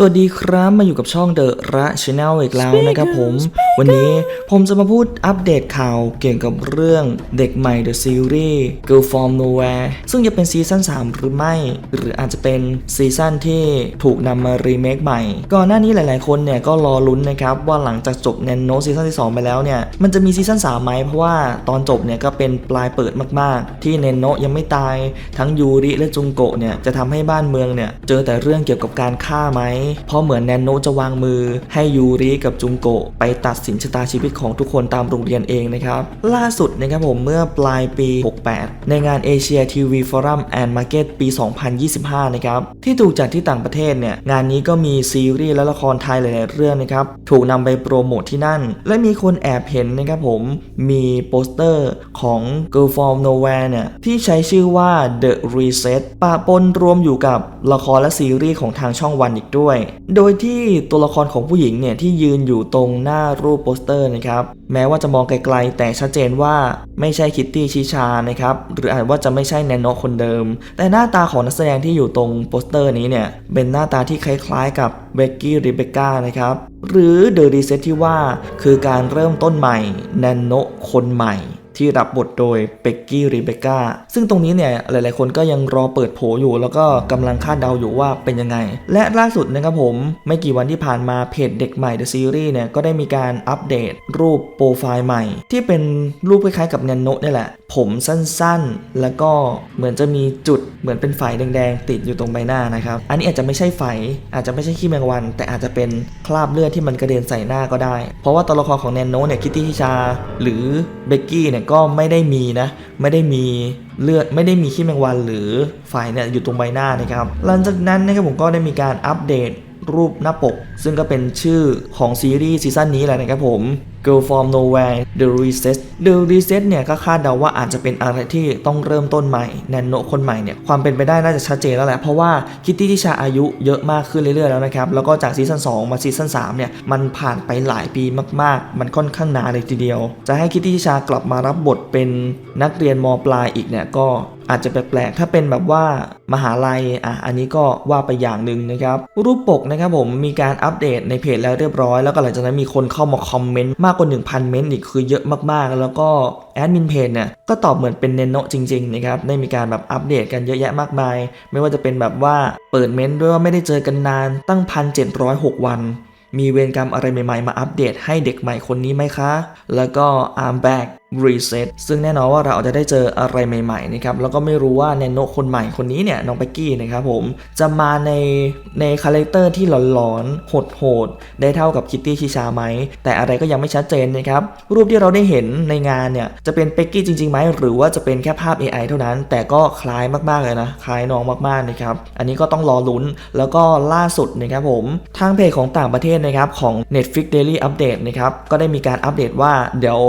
สวัสดีครับมาอยู่กับช่องเดอะระชแนลอีกแล้วนะครับผม วันนี้ผมจะมาพูดอัปเดตข่าวเกี่ยวกับเรื่องเด็กใหม่ The Series Girl From Nowhere ซึ่งจะเป็นซีซั่น3 หรือไม่ หรืออาจจะเป็นซีซั่นที่ถูกนำมารีเมคใหม่ ก่อนหน้านี้หลายๆคนเนี่ยก็รอลุ้นนะครับ ว่าหลังจากจบแนนโนซีซั่นที่ 2 ไปแล้วเนี่ย มันจะมีซีซั่น3ไหมเพราะว่าตอนจบเนี่ยก็เป็นปลายเปิดมากๆ ที่เนนโนะยังไม่ตายทั้งยูริและจุงโกะเนี่ยจะทำให้บ้านเมืองเนี่ยเจอแต่เรื่องเกี่ยวกับการฆ่าไหมเพราะเหมือนแนนโนจะวางมือ ให้ยูริกับจุงโกะไปตัดสินชะตาชีวิตของทุกคนตามโรงเรียนเองนะครับ ล่าสุดนะครับผมเมื่อปลายปี 68 ในงานเอเชียทีวีฟอรัมแอนด์มาร์เก็ตปี 2025 นะครับ ที่ถูกจัดที่ต่างประเทศเนี่ย งานนี้ก็มีซีรีส์และละครไทยหลายๆเรื่องนะครับ ถูกนำไปโปรโมทที่นั่น และมีคนแอบเห็นนะครับผมมีโปสเตอร์ของ Girl From Nowhere เนี่ยที่ใช้ชื่อว่า The Reset ปะปนรวมอยู่กับละครและซีรีส์ของทางช่องวันอีกด้วยโดยที่ตัวละครของผู้หญิงเนี่ยที่ยืนอยู่ตรงหน้ารูปโปสเตอร์นะครับ แม้ว่าจะมองไกลๆ แต่ชัดเจนว่าไม่ใช่คิตตี้ชิชานะครับ หรืออาจว่าจะไม่ใช่แนนโนคนเดิม แต่หน้าตาของนักแสดงที่อยู่ตรงโปสเตอร์นี้เนี่ย เป็นหน้าตาที่คล้ายๆ กับเบกกี้ริเบก้านะครับ หรือเดอะรีเซตที่ว่าคือการเริ่มต้นใหม่แนนโนคนใหม่ ที่รับบทโดยเบกกี้ริเบคก้าซึ่งตรงนี้เนี่ยหลายๆ คนก็ยังรอเปิดโผอยู่ แล้วก็กำลังคาดเดาอยู่ว่าเป็นยังไง และล่าสุดนะครับผม ไม่กี่วันที่ผ่านมาเพจเด็กใหม่ The Series เนี่ยก็ได้มีการอัปเดตรูปโปรไฟล์ใหม่ ที่เป็นรูปคล้ายๆกับแนนโนะนี่แหละ ผมสั้นๆ แล้วก็เหมือนจะมีจุดเหมือนเป็นไฝแดงๆ ติดอยู่ตรงใบหน้านะครับ อันนี้อาจจะไม่ใช่ไฝอาจจะไม่ใช่ขี้แมงวัน แต่อาจจะเป็นคราบเลือดที่มันกระเด็นใส่หน้าก็ได้ เพราะว่าตัวละครของแนนโนเนี่ยคิตตี้ฮิชา หรือเบกกี้เนี่ยก็ไม่ได้มีนะไม่ได้มีเลือดไม่ได้มีขี้แมงวันหรือไฟเนี่ยอยู่ตรงใบหน้านะครับ หลังจากนั้นนะครับผมก็ได้มีการอัปเดตรูปหน้าปก ซึ่งก็เป็นชื่อของซีรีส์ซีซั่นนี้แหละนะครับผม Girl From Nowhere The Reset The Reset เนี่ยก็คาดเดาว่าอาจจะเป็นอะไรที่ต้องเริ่มต้นใหม่แนนโนคนใหม่เนี่ยความเป็นไปได้น่าจะชัดเจนแล้วแหละ เพราะว่าคิตตี้ที่ชาอายุเยอะมากขึ้นเรื่อยๆแล้วนะครับ แล้วก็จากซีซั่น2 มาซีซั่น3เนี่ยมันผ่านไปหลายปีมากๆ มันค่อนข้างนานเลยทีเดียว จะให้คิตตี้ที่ชากลับมารับบทเป็นนักเรียนมปลายอีกเนี่ยก็อาจจะแปลกๆ ถ้าเป็นแบบว่ามหาลัย อะ อันนี้ก็ว่าไปอย่างหนึ่งนะครับ รูปปกนะครับผมมีการอัปเดตในเพจแล้วเรียบร้อย แล้วก็หลังจากนั้นมีคนเข้ามาคอมเมนต์มากกว่า 1,000 เมนต์อีกคือเยอะมากๆ แล้วก็แอดมินเพจเนี่ยก็ตอบเหมือนเป็นเนโนจริงๆนะครับได้มีการแบบอัปเดตกันเยอะแยะมากมาย ไม่ว่าจะเป็นแบบว่าเปิดเมนต์ด้วยว่าไม่ได้เจอกันนานตั้ง 1,706 วัน มีเวรกรรมอะไรใหม่ๆ มาอัปเดตให้เด็กใหม่คนนี้ไหมคะ แล้วก็ I'm back reset ซึ่งแน่นอนว่าเราอาจจะได้เจออะไรใหม่ๆนะครับแล้วก็ไม่รู้ว่าแนนโนคนใหม่คนนี้เนี่ยน้องเบกกี้นะครับผมจะมาในในคาแรคเตอร์ที่หลอนๆโหดๆได้เท่ากับคิตตี้ชิชาไหมแต่อะไรก็ยังไม่ชัดเจนนะครับรูปที่เราได้เห็นในงานเนี่ยจะเป็นเบกกี้จริงๆไหมหรือว่าจะเป็นแค่ภาพ AI เท่านั้น แต่ก็คล้ายมากๆเลยนะคล้ายน้องมากๆนะครับอันนี้ก็ต้องรอลุ้นแล้วก็ล่าสุดนะครับผมทางเพจของต่างประเทศนะครับของ Netflix Daily Update นะครับก็ได้มีการอัปเดตว่าเดี๋ยว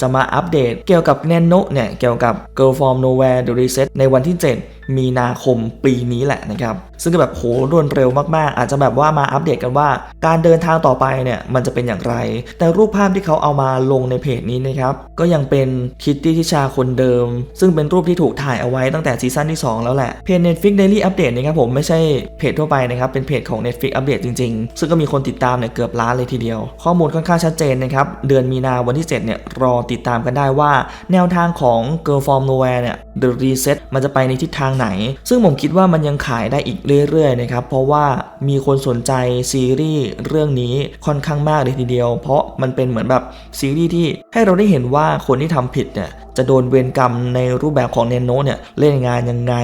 จะมาอัปเดตเกี่ยวกับแนนโนเนี่ยเกี่ยวกับ Girl From Nowhere The Reset ในวันที่ 7 มีนาคมปีนี้แหละนะครับซึ่งก็แบบโหรวดเร็วมากๆ อาจจะแบบว่ามาอัปเดตกันว่า การเดินทางต่อไปเนี่ยมันจะเป็นอย่างไร แต่รูปภาพที่เขาเอามาลงในเพจนี้นะครับก็ยังเป็นคิตตี้ทิชาคนเดิม ซึ่งเป็นรูปที่ถูกถ่ายเอาไว้ตั้งแต่ซีซั่นที่ 2 แล้วแหละเพจ Netflix Daily Update นะครับผมไม่ใช่เพจทั่วไปนะครับเป็นเพจของ Netflix Update จริงๆ ซึ่งก็มีคนติดตามเนี่ยเกือบล้านเลยทีเดียว ข้อมูลค่อนข้างชัดเจนนะครับเดือนมีนาวันที่7เนี่ยรอติดตามกันได้ว่า แนวทางของ Girl From Nowhere เนี่ย The Reset มันจะไปในทิศทางไหน ซึ่งผมคิดว่ามันยังขายได้อีกเรื่อยๆนะครับเพราะว่ามีคนสนใจซีรีส์เรื่องนี้ค่อนข้างมากเลยทีเดียว เพราะมันเป็นเหมือนแบบซีรีส์ที่ให้เราได้เห็นว่าคนที่ทำผิดเนี่ยจะโดนเวรกรรมในรูปแบบของเนโนเนี่ยเล่นงานยังไง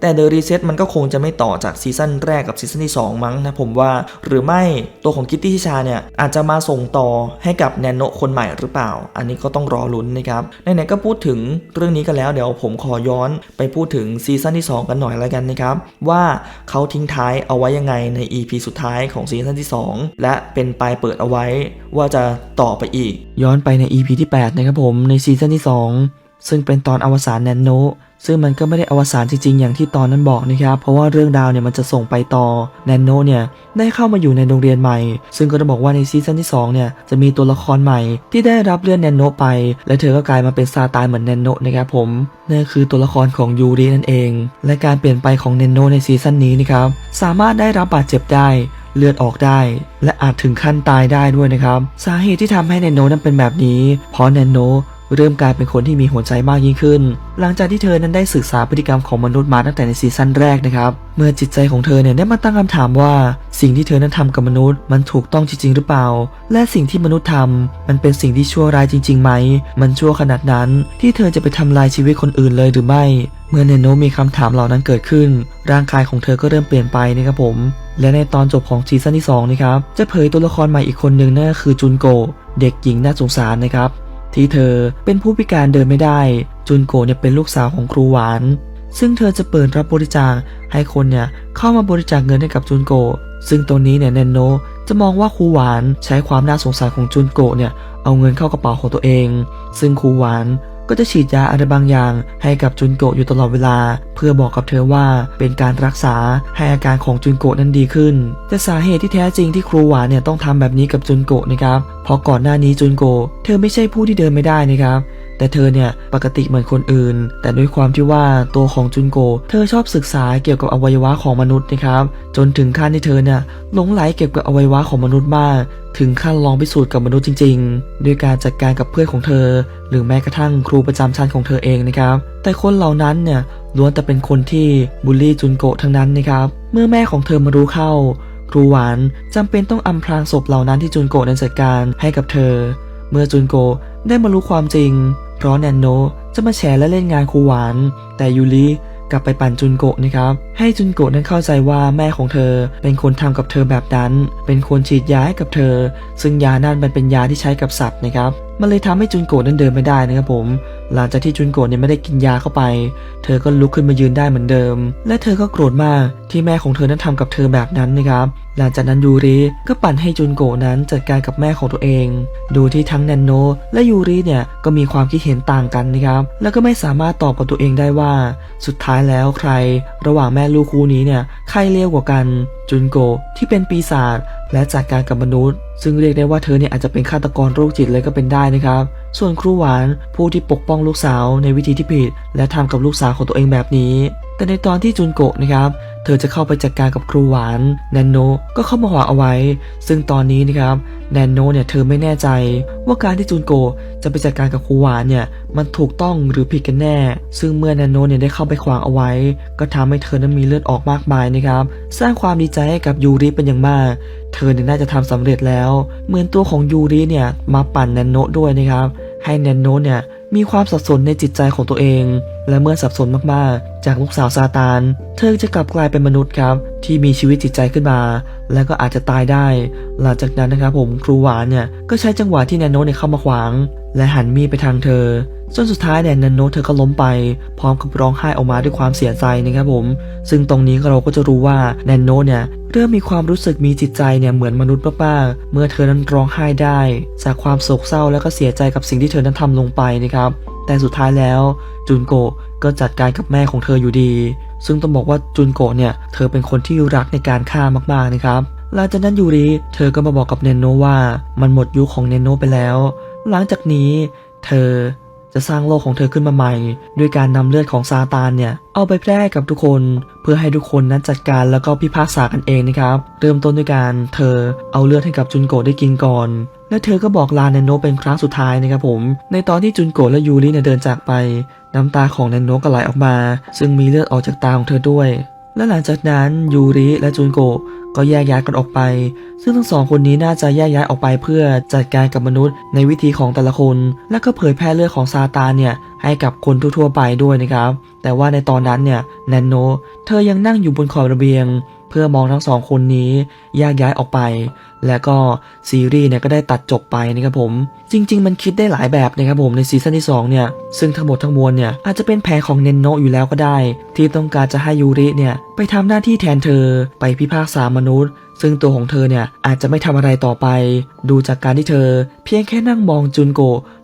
แต่ The Reset มันก็คงจะไม่ต่อจากซีซั่นแรกกับซีซั่นที่ 2 มั้งนะผมว่า หรือไม่ตัวของคิตตี้ทิชาเนี่ยอาจจะมาส่งต่อให้กับแนโนคนใหม่หรือเปล่า อันนี้ก็ต้องรอลุ้นนะครับไหนๆก็พูดถึงเรื่องนี้กันแล้วเดี๋ยวผมขอย้อนไปพูดถึงซีซั่นที่ 2 กันหน่อยแล้วกันนะครับว่าเขาทิ้งท้ายเอาไว้ยังไงใน EP สุดท้ายของซีซั่นที่ 2 และเป็นปลายเปิดเอาไว้ว่าจะต่อไปอีก ย้อนไปใน EP ที่ 8 นะครับผมในซีซั่นที่ 2 ซึ่งเป็นตอนอวสานแนนโน ซึ่งมันก็ไม่ได้อวสานจริงๆ อย่างที่ตอนนั้นบอกนะครับ เพราะว่าเรื่องราวเนี่ยมันจะส่งไปต่อ แนนโนเนี่ยได้เข้ามาอยู่ในโรงเรียนใหม่ ซึ่งก็ต้องบอกว่าในซีซั่นที่2เนี่ยจะมีตัวละครใหม่ ที่ได้รับเลื่อนแนนโนไป และเธอก็กลายมาเป็นซาตานเหมือนแนนโนนะครับผมนั่นคือตัวละครของยูรินั่นเอง และการเปลี่ยนไปของแนนโนในซีซั่นนี้นะครับสามารถได้รับบาดเจ็บได้เลือดออกได้ และอาจถึงขั้นตายได้ด้วยนะครับ สาเหตุที่ทำให้แนนโนนั้นเป็นแบบนี้ เพราะแนนโน เริ่มกลายเป็นคนที่มีหัวใจมากยิ่งขึ้น หลังจากที่เธอนั้นได้ศึกษาพฤติกรรมของมนุษย์มาตั้งแต่ในซีซั่นแรกนะครับ เมื่อจิตใจของเธอเนี่ยได้มาตั้งคำถามว่า สิ่งที่เธอนั้นทำกับมนุษย์ มันถูกต้องจริง ๆ หรือเปล่า และสิ่งที่มนุษย์ทำมันเป็นสิ่งที่ชั่วร้ายจริงๆไหม มันชั่วขนาดนั้น ที่เธอจะไปทำลายชีวิตคนอื่นเลยหรือไม่ เมื่อเนโนมีคำถามเหล่านั้นเกิดขึ้น ร่างกายของเธอก็เริ่มเปลี่ยนไปนะครับผม และในตอนจบของซีซั่นที่2นะครับจะเผยตัวละครใหม่อีกคนหนึ่งนั่นก็คือจุนโกเด็กหญิงน่าสงสารนะครับ ที่เธอเป็นผู้พิการเดินไม่ได้ จุนโกเนี่ยเป็นลูกสาวของครูหวาน ซึ่งเธอจะเปิดรับบริจาคให้คนเนี่ยเข้ามาบริจาคเงินให้กับจุนโก ซึ่งตรงนี้เนี่ยแนนโนจะมองว่าครูหวานใช้ความน่าสงสารของจุนโกเนี่ยเอาเงินเข้ากระเป๋าของตัวเอง ซึ่งครูหวาน ก็จะฉีดยาอะไรบางอย่าง ให้กับจุนโกะอยู่ตลอดเวลา เพื่อบอกกับเธอว่าเป็นการรักษาให้อาการของจุนโกะนั้นดีขึ้น แต่สาเหตุที่แท้จริงที่ครูหวานเนี่ยต้องทำแบบนี้กับจุนโกะนะครับเพราะก่อนหน้านี้จุนโกะเธอไม่ใช่ผู้ที่เดินไม่ได้นะครับ แต่เธอเนี่ยปกติเหมือนคนอื่น แต่ด้วยความที่ว่าตัวของจุนโก เธอชอบศึกษาเกี่ยวกับอวัยวะของมนุษย์นะครับ จนถึงขั้นที่เธอเนี่ยหลงไหลเกี่ยวกับอวัยวะของมนุษย์มาก ถึงขั้นลองพิสูจน์กับมนุษย์จริง ๆ ด้วยการจัดการกับเพื่อนของเธอ หรือแม้กระทั่งครูประจำชั้นของเธอเองนะครับ แต่คนเหล่านั้นเนี่ยล้วนแต่เป็นคนที่บูลลี่จุนโกทั้งนั้นนะครับ เมื่อแม่ของเธอมารู้เข้า ครูหวานจำเป็นต้องอำพรางศพเหล่านั้นที่จุนโกนั้นจัดการให้กับเธอ เมื่อจุนโกได้มารู้ความจริง เพราะแนนโนจะมาแฉและเล่นงานครูหวาน แต่ยูริกลับไปปั่นจุนโกะนะครับ ให้จุนโกะนั้นเข้าใจว่าแม่ของเธอ เป็นคนทำกับเธอแบบนั้น เป็นคนฉีดยาให้กับเธอ ซึ่งยานั่นมันเป็นยาที่ใช้กับสัตว์นะครับ มันเลยทำให้จุนโกะนั้นเดินไม่ได้นะครับผม หลังจากที่จุนโกะเนี่ยไม่ได้กินยาเข้าไป เธอก็ลุกขึ้นมายืนได้เหมือนเดิม และเธอก็โกรธมากที่แม่ของเธอนั้นทำกับเธอแบบนั้นนะครับ หลังจากนั้นยูริก็ปั่นให้จุนโกะนั้นจัดการกับแม่ของตัวเอง ดูที่ทั้งแนนโน และยูริเนี่ยก็มีความคิดเห็นต่างกันนะครับ แล้วก็ไม่สามารถตอบกับตัวเองได้ว่า สุดท้ายแล้วใคร ระหว่างแม่ลูกคู่นี้เนี่ยใครเลวกว่ากัน จุนโกที่เป็นปีศาจและจัดการกับมนุษย์ ซึ่งเรียกได้ว่าเธอเนี่ยอาจจะเป็นฆาตกรโรคจิตเลยก็เป็นได้นะครับ ส่วนครูหวานผู้ที่ปกป้องลูกสาวในวิธีที่ผิด และทำกับลูกสาวของตัวเองแบบนี้ แต่ในตอนที่จุนโกนะครับ ธอจะเข้าไปจัดการกับครูหวานแนนโนก็เข้ามาหวางเอาไว้ ซึ่งตอนนี้นะครับแนนโนเนี่ยเธอไม่แน่ใจ ว่าการที่จุนโกจะไปจัดการกับครูหวานเนี่ยมันถูกต้องหรือผิดกันแน่ ซึ่งเมื่อแนนโนเนี่ยได้เข้าไปขวางเอาไว้ ก็ทำให้เธอนั้นมีเลือดออกมากมายนะครับสร้างความดีใจให้กับยูริเป็นอย่างมาก เธอเนี่ยน่าจะทำสำเร็จแล้ว เหมือนตัวของยูริเนี่ยมาปั่นแนนโนด้วยนะครับให้แนนโนเนี่ย มีความสับสนในจิตใจของตัวเอง และเมื่อสับสนมากๆ จากลูกสาวซาตาน เธอจะกลับกลายเป็นมนุษย์ครับ ที่มีชีวิตจิตใจขึ้นมา แล้วก็อาจจะตายได้ หลังจากนั้นนะครับผมครูหวานเนี่ยก็ใช้จังหวะที่แนนโนเนี่ยเข้ามาขวาง และหันมีดไปทางเธอจนสุดท้ายเนี่ยแนนโนเธอก็ล้มไป พร้อมกับร้องไห้ออกมาด้วยความเสียใจนะครับผม ซึ่งตรงนี้เราก็จะรู้ว่าแนนโนเนี่ย เริ่มมีความรู้สึกมีจิตใจเนี่ยเหมือนมนุษย์มากๆเมื่อเธอนั้นร้องไห้ได้ จากความโศกเศร้าและก็เสียใจกับสิ่งที่เธอนั้นทำลงไปนะครับ แต่สุดท้ายแล้วจุนโกะก็จัดการกับแม่ของเธออยู่ดี ซึ่งต้องบอกว่าจุนโกะเนี่ยเธอเป็นคนที่รักในการฆ่ามากๆนะครับหลังจากนั้นยูริเธอก็มาบอกกับเนนโนว่า มันหมดยุคของเนนโนไปแล้ว หลังจากนี้ เธอ จะสร้างโลกของเธอขึ้นมาใหม่ ด้วยการนำเลือดของซาตานเนี่ย เอาไปแพร่ให้กับทุกคน เพื่อให้ทุกคนนั้นจัดการแล้วก็พิพากษากันเองนะครับ เริ่มต้นด้วยการเธอเอาเลือดให้กับจุนโกะได้กินก่อน และเธอก็บอกลาแนนโนเป็นครั้งสุดท้ายนะครับผม ในตอนที่จุนโกะและยูริเนี่ยเดินจากไป น้ำตาของแนนโนก็ไหลออกมา ซึ่งมีเลือดออกจากตาของเธอด้วย และหลังจากนั้นยูริและจุนโกะ ก็แยกย้ายกันออกไป ซึ่งทั้งสองคนนี้น่าจะแยกย้ายออกไปเพื่อจัดการกับมนุษย์ ในวิธีของแต่ละคน และก็เผยแพร่เลือดของซาตานเนี่ยให้กับคนทั่วๆไปด้วยนะครับ แต่ว่าในตอนนั้นเนี่ยแนนโน เธอยังนั่งอยู่บนขอบระเบียง เพื่อมองทั้งสองคนนี้แยกย้ายออกไปและก็ซีรีส์เนี่ยก็ได้ตัดจบไปนะครับผม จริง ๆ มันคิดได้หลายแบบนะครับผมในซีซั่นที่2เนี่ยซึ่งทั้งหมดทั้งมวลเนี่ยอาจจะเป็นแผนของเนนโนะอยู่แล้วก็ได้ ที่ต้องการจะให้ยูริเนี่ยไปทำหน้าที่แทนเธอไปพิพากษามนุษย์ ซึ่งตัวของเธอเนี่ยอาจจะไม่ทำอะไรต่อไป ดูจากการที่เธอ เพียงแค่นั่งมองจุนโก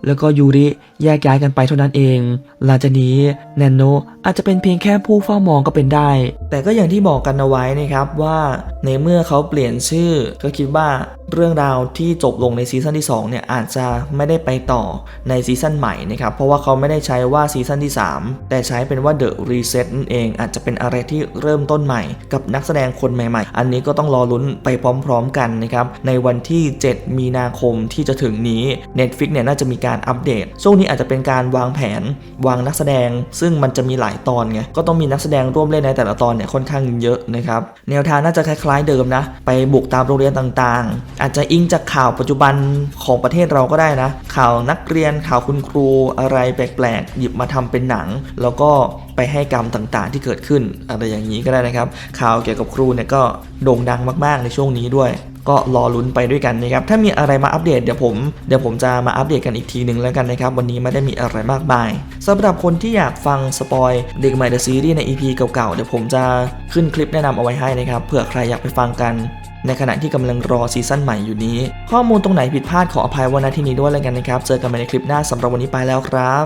แล้วก็ยูริแยกย้ายกันไปเท่านั้นเองหลังจากนี้แนนโนอาจจะเป็นเพียงแค่ผู้เฝ้ามองก็เป็นได้ แต่ก็อย่างที่บอกกันเอาไว้นะครับว่าในเมื่อเขาเปลี่ยนชื่อก็คิดว่าว่าเรื่องราวที่จบลงในซีซั่นที่2เนี่ยอาจจะไม่ได้ไปต่อในซีซั่นใหม่นะครับเพราะว่าเขาไม่ได้ใช้ว่าซีซั่นที่ 3 แต่ใช้เป็นว่า The Reset นั่นเอง อาจจะเป็นอะไรที่เริ่มต้นใหม่ กับนักแสดงคนใหม่ๆ อันนี้ก็ต้องรอลุ้นไปพร้อมๆกันนะครับในวันที่ 7 มีนาคมที่จะถึงนี้ Netflix เนี่ยน่าจะมีการอัปเดต ช่วงนี้อาจจะเป็นการวางแผน วางนักแสดง ซึ่งมันจะมีหลายตอนไงก็ต้องมีนักแสดงร่วมเล่นในแต่ละตอนเนี่ยค่อนข้างเยอะนะครับแนวทางน่าจะคล้ายๆเดิมนะไปบุกตามโรงเรียนต่างๆอาจจะอิงจากข่าวปัจจุบันของประเทศเราก็ได้นะ ข่าวนักเรียนข่าวคุณครูอะไรแปลกๆ หยิบมาทำเป็นหนัง แล้วก็ไปให้กรรมต่างๆ ที่เกิดขึ้นอะไรอย่างนี้ก็ได้นะครับ ข่าวเกี่ยวกับครูเนี่ยก็โด่งดังมากๆในช่วงนี้ด้วย ก็รอลุ้นไปด้วยกันนะครับถ้ามีอะไรมาอัปเดตเดี๋ยวผมเดี๋ยวผมจะมาอัปเดตกันอีกทีหนึ่งแล้วกันนะครับ วันนี้ไม่ได้มีอะไรมากมายสำหรับคนที่อยากฟังสปอยเด็กใหม่เดอะซีรีส์ใน EP เก่าๆ เดี๋ยวผมจะขึ้นคลิปแนะนำเอาไว้ให้นะครับเผื่อใครอยากไปฟังกัน ในขณะที่กำลังรอซีซั่นใหม่อยู่นี้ ข้อมูลตรงไหนผิดพลาดขออภัยวันที่นี้ด้วยแล้วกันนะครับ เจอกันใหม่ในคลิปหน้าสำหรับวันนี้ไปแล้วครับ